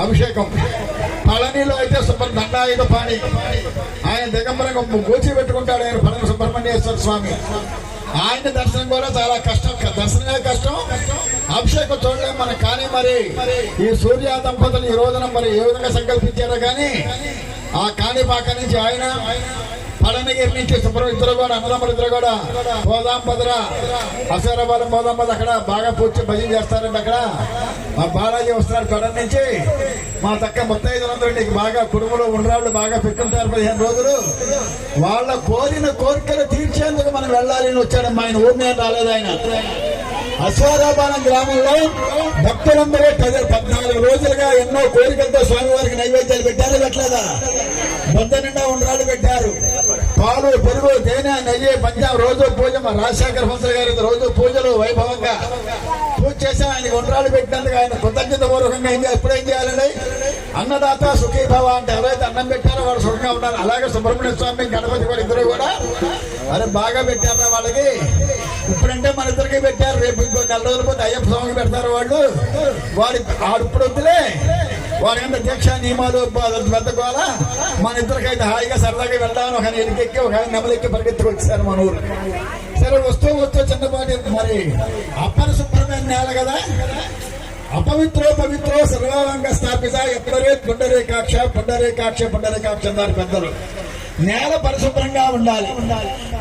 అభిషేకం. పళనిలో అయితే సుబ్ర దండాయుధ పాణి. ఆయన దిగంబరంగా గోచి పెట్టుకుంటాడు ఆయన పళని సుబ్రహ్మణ్యేశ్వర స్వామి. ఆయన దర్శనం కూడా చాలా కష్టం. దర్శనమే కష్టం. అభిషేకం చూడలేం మనం. కానీ మరి ఈ సూర్య దంపతులు ఈ రోజున మరి ఏ విధంగా సంకల్పించారో కానీ ఆ కాణిపాక నుంచి ఆయన పళనిగిరి నుంచి సుబ్రహ్మ ఇద్దరు కూడా అన్నదమ్ములు ఇద్దరు కూడా పోదాం భద్ర అసరాబాదం పోదాం అక్కడ బాగా పూర్తి భజన చేస్తారండి అక్కడ. మా బాలాజీ వస్తున్నారు పడన నుంచి. మా తక్క ముత్తైదులందరూ నీకు బాగా కుటుంబంలో ఉండరాళ్ళు బాగా పెట్టుకుంటారు పదిహేను రోజులు. వాళ్ళ కోరిన కోరికలు తీర్చేందుకు మనం వెళ్ళాలి అని వచ్చాడు. ఆయన ఊరి నేను రాలేదు ఆయన. అశ్వారాబాణం గ్రామంలో భక్తులందరూ పద్నాలుగు రోజులుగా ఎన్నో కోరికలతో స్వామివారికి నైవేద్యాలు పెట్టారు పెట్టలేదా? బొద్ద నిండా ఉండరాలు పెట్టారు. పాలు పెరుగు తేనె నెయ్యి పంజాబ్ రోజు పూజ మా రాజశేఖర హంసల్ గారి రోజు పూజలు వైభవంగా. పూజ చేసి ఆయనకి ఉండరాలు పెట్టినందుకు ఆయన కృతజ్ఞత పూర్వకంగా ఏం ఎప్పుడు ఏం చేయాలండి? అన్నదాత సుఖీభవ అంటే ఎవరైతే అన్నం పెట్టారో వాళ్ళు సుఖంగా ఉన్నారు అలాగే సుబ్రహ్మణ్య స్వామి గణపతి కూడా ఇద్దరు కూడా. అరే బాగా పెట్టారా వాళ్ళకి? ఇప్పుడంటే మన ఇద్దరికి పెట్టారు. రేపు ఇంకో నెల రోజుల పోతే అయ్యప్ప స్వామికి పెడతారు వాళ్ళు. వాడి ఆడుప్పుడు వద్దులే. వాడికంటే దీక్ష నియమాలు పెద్ద గోల మన ఇద్దరికైతే హాయిగా సరదాగా వెళ్దాం. ఒక ఆయన ఒక ఆయన నెమలెక్కి పరిగెత్తుకు వచ్చారు మన ఊరు. సరే వస్తూ వస్తూ చిన్నపాటి మరి అపరిశుభ్రమైన నేల కదా? అపవిత్రో పవిత్రో సర్వాంగ స్థాపిత ఎప్పుడరే పుండరేకాక్ష పుండరేకాక్ష పుండరేకాక్ష అన్నారు పెద్దలు. నేల పరిశుభ్రంగా ఉండాలి.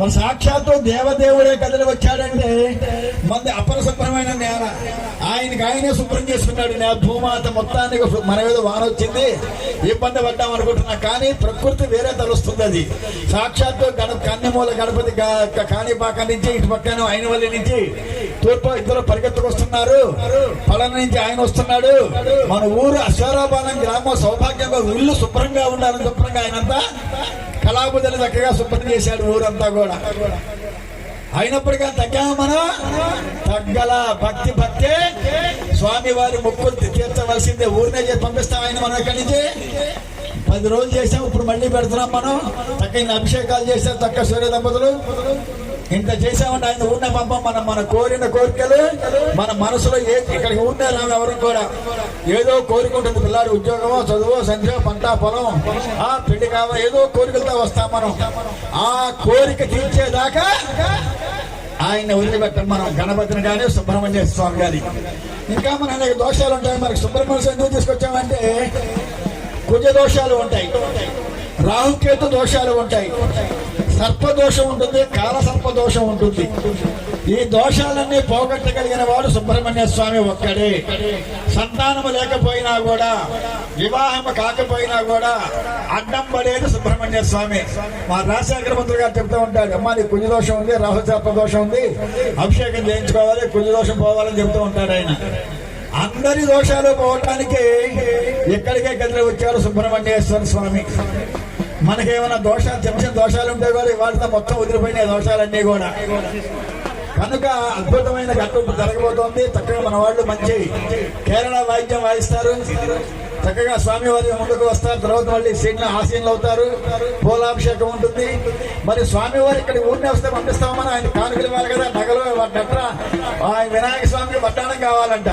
మన సాక్షాత్తు దేవదేవుడే కదలి వచ్చాడంటే మంది అపరిశుభ్రమైన నేల. ఆయనకి ఆయనే శుభ్రం చేసుకున్నాడు. నా భూమాత మొత్తానికి మన మీద వాన వచ్చింది. ఇబ్బంది పడ్డాం అనుకుంటున్నా కానీ ప్రకృతి వేరే తలుస్తుంది అది. సాక్షాత్తు గణ కన్నెమూల గణపతి కాణిపాకం కాణిపాక నుంచి ఇటు పక్కన అయినవల్లి నుంచి తూర్పు ఇద్దరు పరిగెత్తుకొస్తున్నారు. పలన నుంచి ఆయన వస్తున్నాడు. మన ఊరు అశ్వరాబాలం గ్రామం సౌభాగ్యంగా ఇల్లు శుభ్రంగా ఉండాలని శుభ్రంగా ఆయనంతా కళాబుద్ధని చక్కగా శుభ్రం చేశాడు ఊరంతా కూడా. అయినప్పటికీ తగ్గాము మనం తగ్గల. భక్తి భక్తే స్వామి వారి మొక్కులు తీర్చవలసిందే. ఊరినే చేసి పంపిస్తాం ఆయన మనం ఎక్కడి నుంచి? పది రోజులు చేసాం ఇప్పుడు మళ్ళీ పెడుతున్నాం మనం. తగ్గ అభిషేకాలు చేశారు తక్క సూర్య దంపతులు. ఇంత చేసామంటే ఆయన ఊరినే పంపం. మనం మన కోరిన కోరికలు మన మనసులో ఏ ఇక్కడికి ఉన్నారు ఆమె ఎవరు కూడా. ఏదో కోరుకుంటుంది పిల్లాడు ఉద్యోగమో చదువు సంధ్య పంట పొలం. ఆ పెళ్ళి కావ ఏదో కోరికలతో వస్తాం మనం. ఆ కోరిక తీర్చేదాకా ఆయన వదిలిపెట్టం మనం గణపతిని కానీ సుబ్రహ్మణ్య స్వామి గారి ఇంకా మన అనేక దోషాలు ఉంటాయి. మనకి సుబ్రహ్మణ్య స్వామి ఎందుకు తీసుకొచ్చామంటే కుజ దోషాలు ఉంటాయి. రాహుకేతు దోషాలు ఉంటాయి. సర్పదోషం ఉంటుంది కాల సర్పదోషం ఉంటుంది. ఈ దోషాలన్నీ పోగొట్టగలిగిన వాడు సుబ్రహ్మణ్య స్వామి ఒక్కడే. సంతానము లేకపోయినా కూడా వివాహము కాకపోయినా కూడా అడ్డం పడేది సుబ్రహ్మణ్య స్వామి. మా రాజశేఖర మంత్రి గారు చెప్తూ ఉంటాడు అమ్మా నీ కుజ దోషం ఉంది రాహు సర్పదోషం ఉంది అభిషేకం చేయించుకోవాలి కుజ దోషం పోవాలని చెప్తూ ఉంటాడు ఆయన. అందరి దోషాలు పోవటానికి ఎక్కడికే కదిలి వచ్చారు సుబ్రహ్మణ్యేశ్వర స్వామి. మనకేమైనా దోషాలు చిన్న చిన్న దోషాలు ఉంటే కూడా ఇవాళ మొత్తం వదిలిపోయినాయి దోషాలన్నీ కూడా. కనుక అద్భుతమైన ఘట్టం జరగబోతోంది. చక్కగా మన వాళ్ళు మంచి కేరళ వాయిద్యం వాయిస్తారు. చక్కగా స్వామివారి ముందుకు వస్తారు. తర్వాత మళ్ళీ సీట్ల ఆసీనులు అవుతారు. పూలాభిషేకం ఉంటుంది. మరి స్వామివారి ఇక్కడ ఊరిని వస్తే పంపిస్తామని ఆయన కానుకలు ఇవ్వాలి కదా. నగలు ఆయన వినాయక స్వామికి పట్టణం కావాలంట.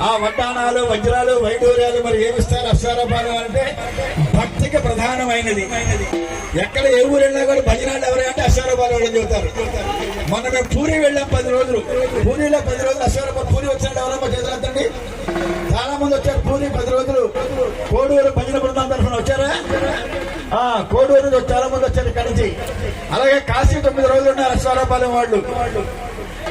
ఆ? ఆ వడ్డాణాలు వజ్రాలు వైడూర్యాలు మరి ఏమిస్తారు ఇస్తారు అంటే భక్తికి ప్రధానమైనది. ఎక్కడ ఏ ఊరు వెళ్ళినా కూడా భజనాలు ఎవరంటే అశ్వారపాలు వాళ్ళని చెబుతారు. మొన్న మేము పూరి వెళ్ళాం పది రోజులు. పూరిలో పది రోజులు అశ్వారపాలు పూరి వచ్చినట్టు ఎవరమ్మా చేతులంతండి చాలా మంది వచ్చారు పూరి పది రోజులు. కోడూరు భజన బృందం తరఫున వచ్చారా? ఆ కోడూరు చాలా మంది వచ్చారు ఇక్కడి నుంచి. అలాగే కాశీ తొమ్మిది రోజులు ఉన్నారు అశ్వారపాలెం వాళ్ళు.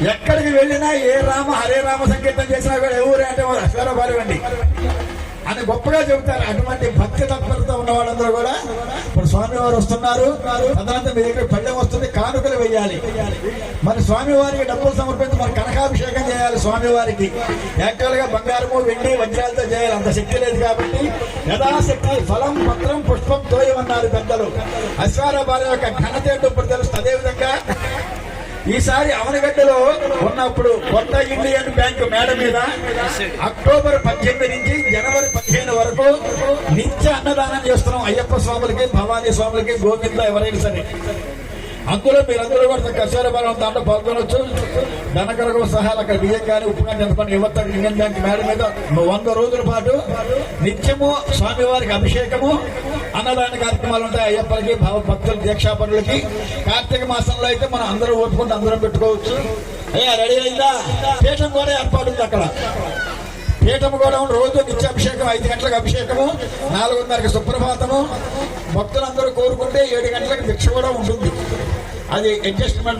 ఎక్కడికి వెళ్ళినా ఏ రామ హరే రామ సంకీర్తం చేసినా కూడా ఎవరు అంటే వారు అశ్వారపాలెం అని గొప్పగా చెబుతారు. అటువంటి భక్తి తత్పరత ఉన్న వాళ్ళందరూ కూడా ఇప్పుడు స్వామివారు వస్తున్నారు. తదనంతరం మీ దగ్గర పళ్ళెం వస్తుంది కానుకలు వేయాలి మరి స్వామివారికి డబ్బులు సమర్పించి మరి కనకాభిషేకం చేయాలి స్వామివారికి. యాక్చువల్గా బంగారము వెండి వజ్రాలతో చేయాలి. అంత శక్తి లేదు కాబట్టి యథాశక్తి ఫలం పత్రం పుష్పం తోయమన్నారు పెద్దలు. అశ్వారపాలెం యొక్క ఘనత ఏంటో ఇప్పుడు తెలుస్తుంది అదేవిధంగా ఈసారి అవనగడ్డలో ఉన్నప్పుడు కొత్త ఇండియన్ బ్యాంక్ మేడ మీద అక్టోబర్ పద్దెనిమిది నుంచి జనవరి పదిహేను వరకు నిత్య అన్నదానం చేస్తున్నాం. అయ్యప్ప స్వాములకి భవానీ స్వాములకి గోవింద ఎవరైనా సరే. అందులో మీరందరూ కూడా కర్షక బలం దాంట్లో పాల్గొనవచ్చు ధనకరకు సహాయాలు అక్కడ బియ్యం కానీ ఉప్పు కానీ జనపని యువత ఇండియన్ బ్యాంక్ మేడ మీద. వంద రోజుల పాటు నిత్యము స్వామివారికి అభిషేకము అన్నదాన కార్యక్రమాలు ఉంటాయి. అయ్యప్పలకి భావ భక్తుల దీక్షాపరులకి కార్తీక మాసంలో అయితే మనం అందరూ ఓపుకుంటే అందరం పెట్టుకోవచ్చు. అయ్యా రెడీ అయిందా? పీఠం కూడా ఏర్పాటు ఉంది అక్కడ. పీఠం కూడా రోజు నిత్యాభిషేకం ఐదు గంటలకు అభిషేకము నాలుగున్నరకు సుప్రభాతము. భక్తులందరూ కోరుకుంటే ఏడు గంటలకు భిక్ష కూడా ఉంటుంది. అది అడ్జస్ట్మెంట్